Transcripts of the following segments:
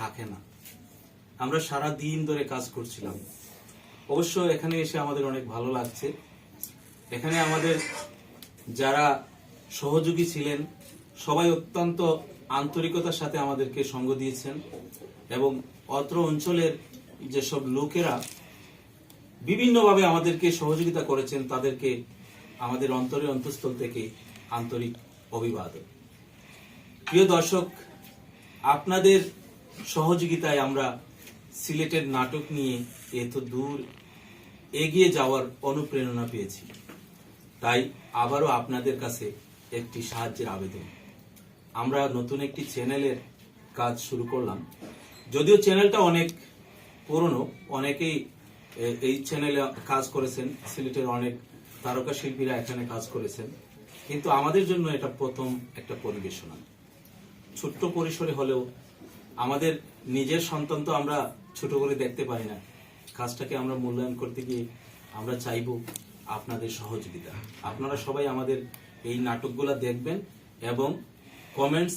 থাকে না। আমরা সারা দিন ধরে কাজ করছিলাম। অবশ্য এখানে এসে আমাদের অনেক ভালো লাগছে। এখানে আমাদের যারা সহযোগী ছিলেন, সবাই অত্যন্ত আন্তরিকতার সাথে আমাদেরকে সঙ্গ দিয়েছেন এবং অত্র অঞ্চলের যেসব লোকেরা বিভিন্নভাবে আমাদেরকে সহযোগিতা করেছেন, তাদেরকে আমাদের অন্তরে অন্তঃস্থল থেকে আন্তরিক অভিবাদন। প্রিয় দর্শক, আপনাদের সহযোগিতায় আমরা সিলেটের নাটক নিয়ে এত দূর এগিয়ে যাওয়ার অনুপ্রেরণা পেয়েছি। তাই আবারও আপনাদের কাছে একটি সাহায্যের আবেদন। আমরা নতুন একটি চ্যানেলের কাজ শুরু করলাম। যদিও চ্যানেলটা অনেক পুরনো, অনেকেই এই চ্যানেলে কাজ করেছেন। সিলেটের অনেক তারকা শিল্পীরা এখানে কাজ করেছেন। কিন্তু আমাদের জন্য এটা প্রথম একটা পরিবেশনা। ছোট্ট পরিসরে হলেও আমাদের নিজের সন্তান তো আমরা ছোট করে দেখতে পারি না। কাজটাকে আমরা মূল্যায়ন করতে গিয়ে আমরা চাইব আপনাদের সহযোগিতা। আপনারা সবাই আমাদের এই নাটকগুলো দেখবেন এবং কমেন্টস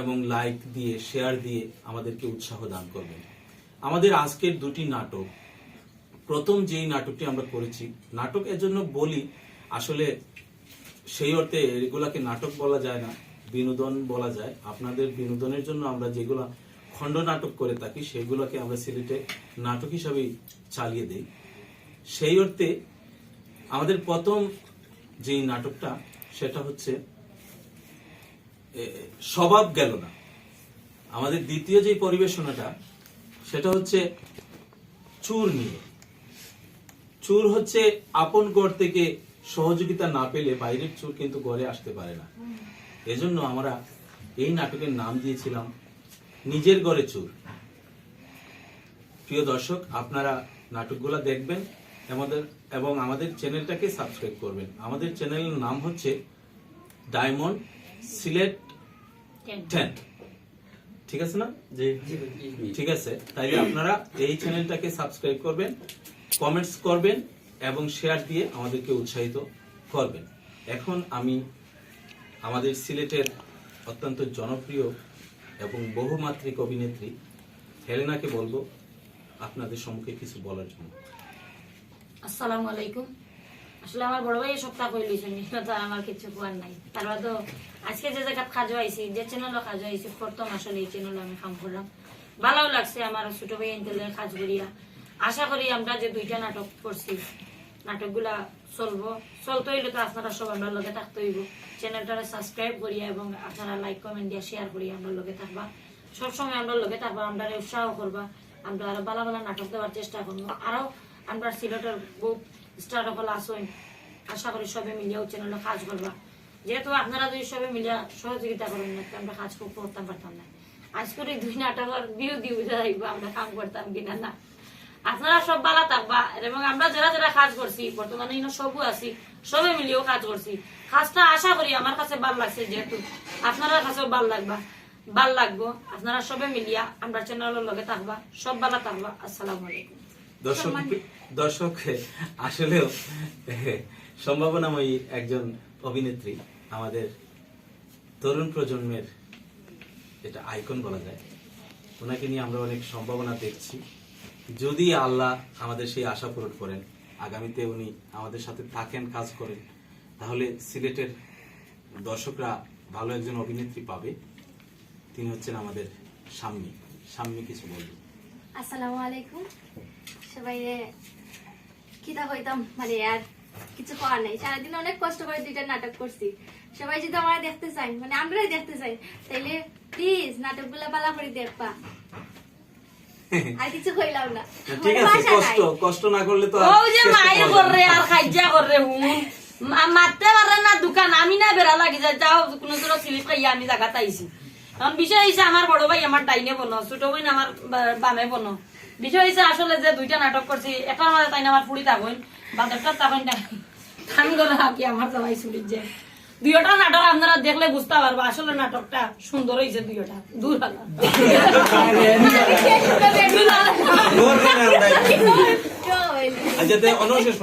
এবং লাইক দিয়ে শেয়ার দিয়ে আমাদেরকে উৎসাহ দান করবেন। আমাদের আজকের দুটি নাটক, প্রথম যেই নাটকটি আমরা করেছি, নাটক এর জন্য বলি, আসলে সেই অর্থে এগুলাকে নাটক বলা যায় না, বিনোদন বলা যায়। আপনাদের বিনোদনের জন্য আমরা যেগুলা খণ্ড নাটক করে থাকি সেগুলোকে আমরা সিলেটে নাটক হিসাবেই চালিয়ে দেই। সেই অর্থে আমাদের প্রথম যেই নাটকটা সেটা হচ্ছে স্বভাব গেল না। আমাদের দ্বিতীয় যে পরিবেশনাটা সেটা হচ্ছে চুর নিয়ে। চুর হচ্ছে আপন গড় থেকে সহযোগিতা না পেলে বাইরের চুর কিন্তু গড়ে আসতে পারে না। এজন্য আমরা এই নাটকের নাম দিয়েছিলাম নিজের গড়ে চুর প্রিয় দর্শক আপনারা নাটকগুলো দেখবেন আমাদের এবং আমাদের চ্যানেলটাকে সাবস্ক্রাইব করবেন। আমাদের চ্যানেলের নাম হচ্ছে ডায়মন্ড সিলেট টেন ঠিক আছে না? ঠিক আছে। তাইলে আপনারা এই চ্যানেলটাকে সাবস্ক্রাইব করবেন কমেন্টস করবেন এবং শেয়ার দিয়ে আমাদেরকে উৎসাহিত করবেন। এখন আমি আমাদের সিলেটের অত্যন্ত জনপ্রিয় এবং বহুমাত্রিক অভিনেত্রী হেলেনাকে বলব, আপনাদের সম্মুখে কিছু বলার জন্য। আসসালামু আলাইকুম। আসলে আমার বড় ভাই সপ্তাহ কই লইছেন তো আমার কিছু কোয়ার নাই। তারপর তো আজকে যে জায়গা কাজও আইছি, যে চ্যানেলও কাজও আইছি, প্রথম আসলে এই চ্যানেল আমি কাম করলাম। ভালো লাগছে আমার ছোট ভাই এনতেলে কাজ করিয়া আশা করি আমরা যে দুইটা নাটক করছি নাটকগুলা চলবো। চলতে হইলে তো আপনারা সব আমরা লগে থাকতে হইব। সাবস্ক্রাইব করিয়া এবং আপনারা লাইক, কমেন্ট দিয়া শেয়ার করিয়া আমরা লগে থাকবা। সবসময় আমরা লগে থাকবা আমরা উৎসাহ করবা। আমরা আরও ভালো ভালো নাটক দেওয়ার চেষ্টা করব। আরও আমরা সিলেটের আসুন। আশা করি সবে চ্যানেলে কাজ করবা। যেহেতু আপনারা যদি সবে মিলিয়া সহযোগিতা করেন না আমরা কাজ করতে পারতাম না। আজ করে দুই নাটকের বিউ দিউ যাইব আমরা কাম করতাম কিনা না। আপনারা সব ভালো থাকবা। এবং আমরা যারা যারা কাজ করছি বর্তমানে সবও আছি সবে মিলিয়েও কাজ করছি। কাজটা আশা করি আমার কাছে ভালো লাগছে যেহেতু আপনারা কাছেও ভালো লাগবা। ভালো লাগবো আপনারা সবে মিলিয়া আমরা চ্যানেলের লগে থাকবা সব ভালো থাকবা। আসসালামু আলাইকুম। দর্শক দর্শক আসলেও সম্ভাবনাময়ী একজন অভিনেত্রী আমাদের তরুণ প্রজন্মের এটা আইকন বলা যায়। ওনাকে নিয়ে আমরা অনেক সম্ভাবনা দেখছি। যদি আল্লাহ আমাদের সেই আশা পূরণ করেন, আগামীতে উনি আমাদের সাথে থাকেন, কাজ করেন, তাহলে সিলেটের দর্শকরা ভালো একজন অভিনেত্রী পাবে। তিনি হচ্ছেন আমাদের সাম্মী। সাম্মী, কিছু বলবেন? আসসালামু আলাইকুম। সবাই কিতা হইতাম মানে আর কিছু করার নাই। সারাদিন অনেক কষ্ট করে দুইটা নাটক করছি। সবাই যদি আমরা দেখতে চাই মানে আমরাই দেখতে চাই, তাইলে প্লিজ নাটকগুলো পালা করে দেখবা। আর কিছু কইলাম না। ঠিক মানে আছে ভাষা কষ্ট নাই। কষ্ট না করলে তো আর ও যে চেষ্টা মায়ে করা করে যাবে না। আর খাইজা করে হুন মা- মারতে পারে না দোকান আমি না বেড়া লাগি যায় যাও কোনো কোনো সিলিপ খাইয়া আমি জায়গাতে আইছি। এখন বিষয় হয়েছে আমার বড় ভাই আমার ডাইনে বনো ছোট বোন আমার বামে বনো। বিষয় হয়েছে আসলে যে দুইটা নাটক করছি একটার মাঝে তাই না আমার ফুড়ি থাকুন বাদরটা তখন ঠান করে কি আমার জামাই ছুটির যে। দুইটা নাটক আপনারা দেখলে বুঝতে পারব আসলে নাটকটা সুন্দর হয়েছে দুইটা দূর হলো জোর করে আমরা কেউ হইল। শেষ তে অনশেষ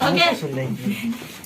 ওকে